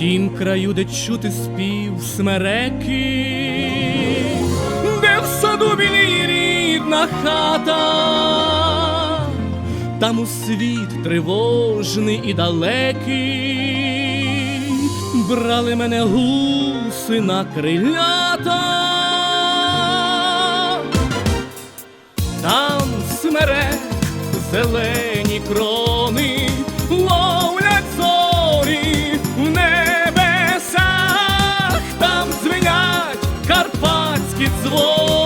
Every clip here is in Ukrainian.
тім краю, де чути спів смереки, де в саду білій рідна хата, там у світ тривожний і далекий, брали мене гуси на крилята. Там смерек, зелені крони, карпатські дзвони,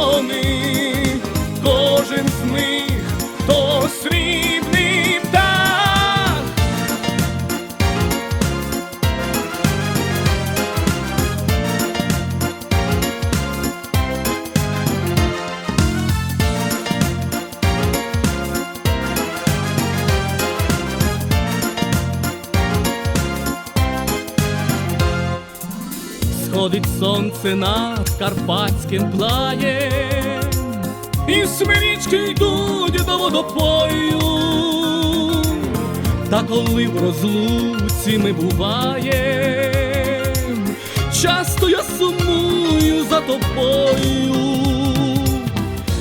Сходить сонце над карпатським плаєм, і смирічки йдуть до водопою. Та коли в розлуці ми буваєм, часто я сумую за тобою.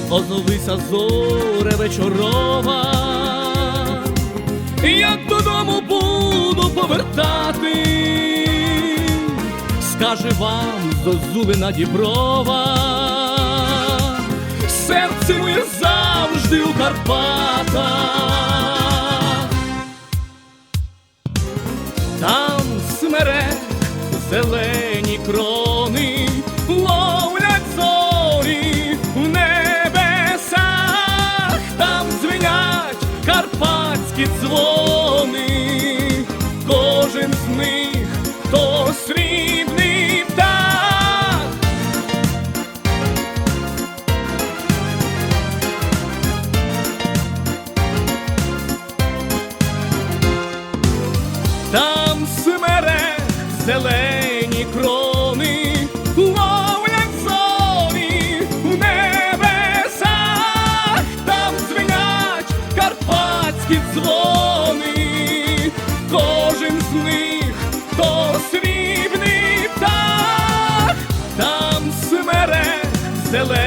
Озовися зоре вечорова, як додому буду повертати, вам зозулина діброва, серце моє завжди у Карпатах. Там смере зелені крони, крони, ловлять зорі в небесах, там дзвенять карпатські дзвони, кожен з них то срібний птах, там смере зелений